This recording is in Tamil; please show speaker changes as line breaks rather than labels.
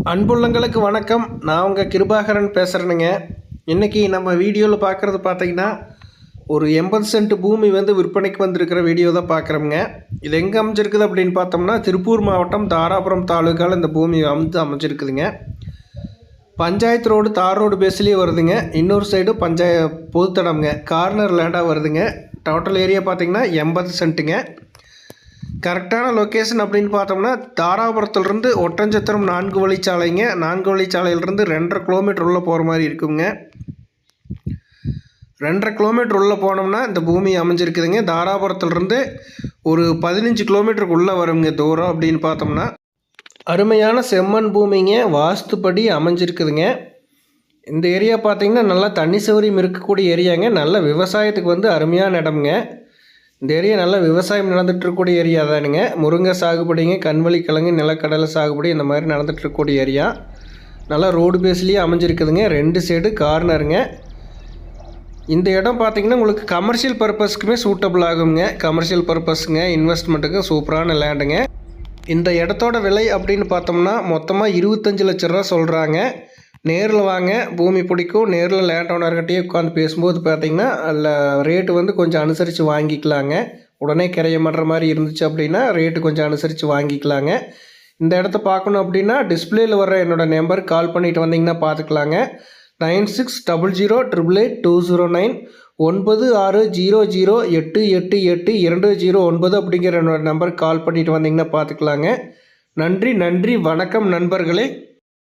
அன்புள்ளங்களுக்கு வணக்கம். நான் உங்கள் கிருபாகரன் பேசுகிறேனுங்க இன்றைக்கி நம்ம வீடியோவில் பார்க்குறது பார்த்தீங்கன்னா ஒரு எண்பது சென்ட் பூமி வந்து விற்பனைக்கு வந்திருக்கிற வீடியோ தான் பார்க்குறோங்க இது எங்கே அமைஞ்சிருக்குது அப்படின்னு பார்த்தோம்னா திருப்பூர் மாவட்டம் தாராபுரம் தாலுக்காவில் இந்த பூமி அமைந்து அமைஞ்சிருக்குதுங்க. பஞ்சாயத்து ரோடு தார் ரோடு பேஸ்லேயே வருதுங்க. இன்னொரு சைடு பஞ்சாய பொதுத்தடம்ங்க. கார்னர் லேண்டாக வருதுங்க. டோட்டல் ஏரியா பார்த்தீங்கன்னா எண்பது சென்ட்டுங்க. கரெக்டான லொக்கேஷன் அப்படின்னு பார்த்தோம்னா தாராபுரத்துலேருந்து ஒட்டஞ்சத்திரம் நான்கு வழிச்சாலைங்க. நான்கு வழிச்சாலையிலேருந்து ரெண்டரை கிலோமீட்டர் உள்ளே போகிற மாதிரி இருக்குங்க. ரெண்டரை கிலோமீட்டர் உள்ளே போனோம்னா இந்த பூமி அமைஞ்சிருக்குதுங்க. தாராபுரத்துலேருந்து ஒரு பதினஞ்சு கிலோமீட்டருக்கு உள்ளே வருங்க தூரம் அப்படின்னு பார்த்தோம்னா. அருமையான செம்மண் பூமிங்க. வாஸ்துப்படி அமைஞ்சிருக்குதுங்க. இந்த ஏரியா பார்த்திங்கன்னா நல்லா தண்ணி சௌரியம் இருக்கக்கூடிய ஏரியாங்க நல்ல விவசாயத்துக்கு வந்து அருமையான இடம்ங்க. இந்த ஏரியா நல்லா விவசாயம் நடந்துகிட்டு இருக்கக்கூடிய ஏரியா தானுங்க. முருங்கை சாகுபடிங்க கண்வழி கிழங்கு நிலக்கடலை சாகுபடி இந்த மாதிரி நடந்துகிட்டு இருக்கக்கூடிய ஏரியா. நல்லா ரோடு பேஸ்லேயே அமைஞ்சிருக்குதுங்க. ரெண்டு சைடு கார்னருங்க இந்த இடம் பார்த்தீங்கன்னா உங்களுக்கு கமர்ஷியல் பர்பஸ்க்குமே சூட்டபிள் ஆகுங்க. கமர்ஷியல் பர்பஸுங்க இன்வெஸ்ட்மெண்ட்டுக்கு சூப்பரான லேண்டுங்க இந்த இடத்தோட விலை அப்படின்னு பார்த்தோம்னா மொத்தமாக இருபத்தஞ்சு லட்ச ரூபா சொல்கிறாங்க நேரில் வாங்க. பூமி பிடிக்கும். நேரில் லேண்ட் ஓனர்கிட்டயே உட்காந்து பேசும்போது பார்த்தீங்கன்னா அதில் ரேட்டு வந்து கொஞ்சம் அனுசரித்து வாங்கிக்கலாங்க. உடனே கிரையம் பண்ணுற மாதிரி இருந்துச்சு அப்படின்னா ரேட்டு கொஞ்சம் அனுசரித்து வாங்கிக்கலாங்க. இந்த இடத்த பார்க்கணும் அப்படின்னா டிஸ்பிளேயில் வர என்னோடய நம்பருக்கு கால் பண்ணிட்டு வந்தீங்கன்னா பார்த்துக்கலாங்க. Nine six double zero triple eight two zero nine ஒன்பது ஆறு ஜீரோ ஜீரோ எட்டு எட்டு எட்டு இரண்டு ஜீரோ ஒன்பது அப்படிங்கிற என்னோடய நம்பருக்கு கால் பண்ணிட்டு வந்தீங்கன்னா பார்த்துக்கலாங்க. நன்றி நன்றி. வணக்கம் நண்பர்களே.